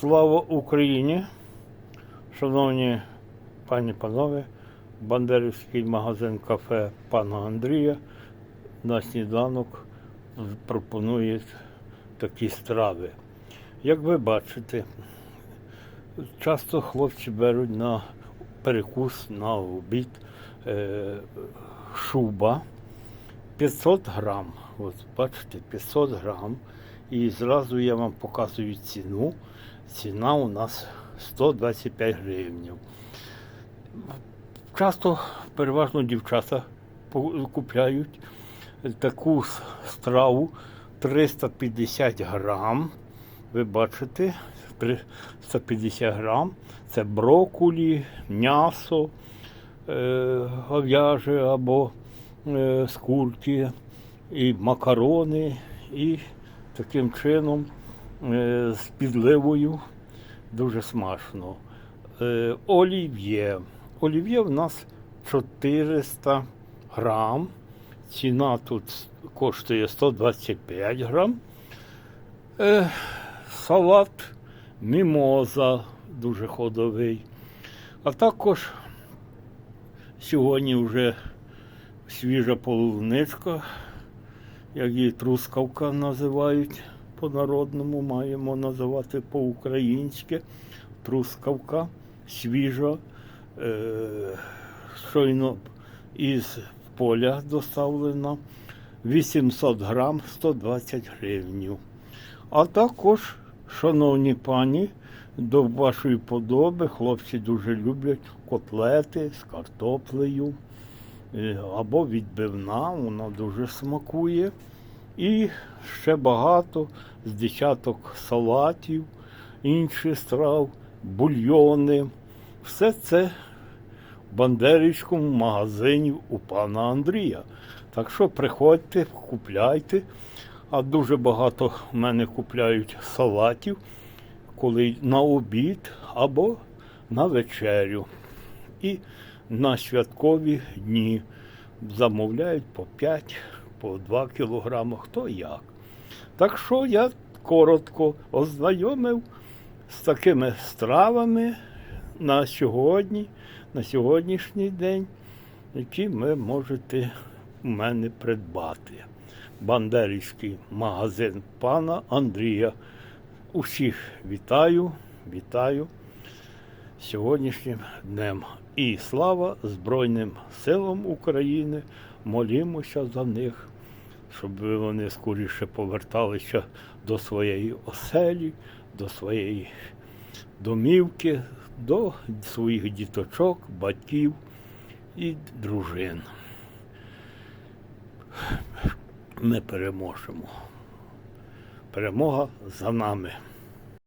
Слава Україні! Шановні пані панове, Бандерівський магазин кафе пана Андрія на сніданок пропонує такі страви. Як ви бачите, часто хлопці беруть на перекус на обід е, шуба 500 грам. От бачите, 500 грам. І зразу я вам показую ціну. Ціна у нас 125 гривень. Часто переважно дівчата купляють таку страву 350 грам. Ви бачите, 350 грам. Це брокколі, м'ясо, е, говяже або е, скульки, і макарони, і таким чином е, з підливою дуже смачно. Е, олів'є. Олів'є в нас 400 грам. Ціна тут коштує 125 грам. Е, салат мімоза дуже ходовий. А також сьогодні вже свіжа полуничка, як її трускавка називають по-народному, маємо називати по-українськи. Трускавка свіжа, е, щойно із поля доставлена. 800 грам 120 гривень. А також, шановні пані, до вашої подоби хлопці дуже люблять котлети з картоплею або відбивна, вона дуже смакує. І ще багато з десяток салатів, інших страв, бульйони. Все це в Бандерівському магазині у пана Андрія. Так що приходьте, купляйте. А дуже багато в мене купляють салатів, коли на обід або на вечерю. І на святкові дні замовляють по 5, по 2 кілограми, хто як. Так що я коротко ознайомив з такими стравами на сьогодні, на сьогоднішній день, які ви можете у мене придбати. Бандерівський магазин пана Андрія. Усіх вітаю, вітаю сьогоднішнім днем. І слава Збройним силам України. Молімося за них, щоб вони скоріше поверталися до своєї оселі, до своєї домівки, до своїх діточок, батьків і дружин. Ми переможемо. Перемога за нами.